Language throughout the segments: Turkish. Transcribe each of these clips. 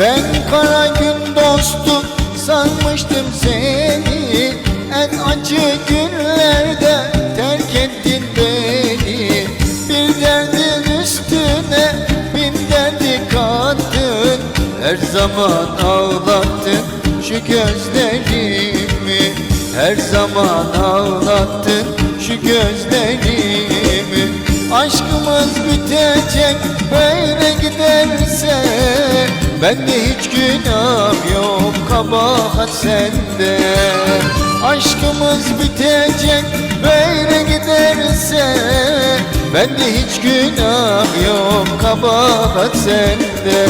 Ben kara gün dostum sanmıştım seni. En acı günlerde terk ettin beni. Bir derdin üstüne bin derdi kattın. Her zaman ağlattın şu gözlerimi. Her zaman ağlattın şu gözlerimi. Aşkımız bitecek böyle giderse Bende hiç günah yok kabahat sende. Aşkımız bitecek böyle giderse. Bende hiç günah yok kabahat sende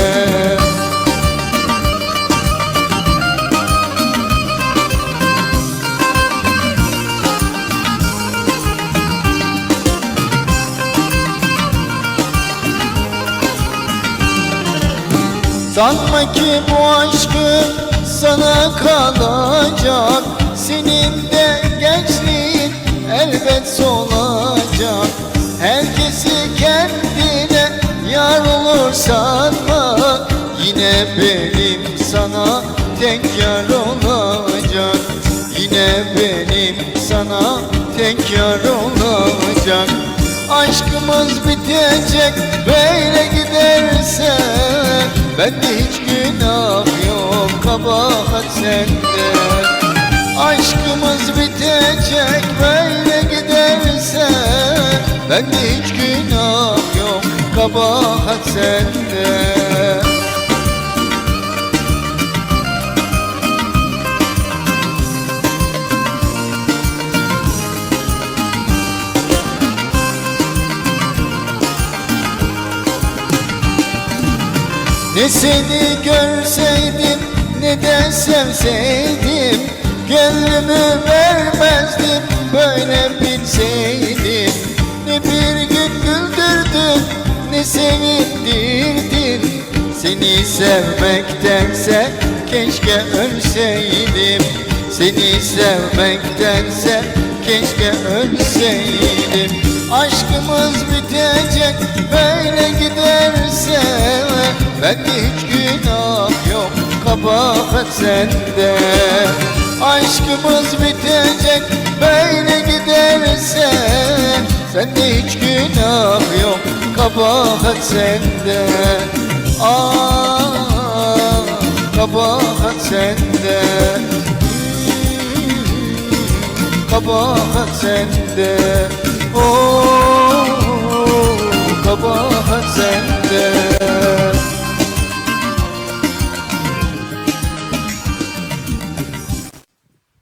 Sanma ki bu aşkım sana kalacak. Senin de gençliğin elbet solacak. Herkesi kendine yar olur sanma Yine benim sana tek yar olacak. Yine benim sana tek yar olacak Aşkımız bitecek böyle giderse Bende hiç günah yok kabahat sende. Aşkımız bitecek böyle giderse Bende hiç günah yok kabahat sende Ne seni görseydim ne de sevseydim Gönlümü vermezdim böyle bilseydim. Ne bir gün güldürdün ne sevindirdin. Seni sevmektense keşke ölseydim. Seni sevmektense keşke ölseydim. Aşkımız bitecek böyle giderse Bende hiç günah yok kabahat sende. Aşkımız bitecek böyle giderse. Sende hiç günah yok kabahat sende. Ah kabahat sende. Kabahat sende. Oh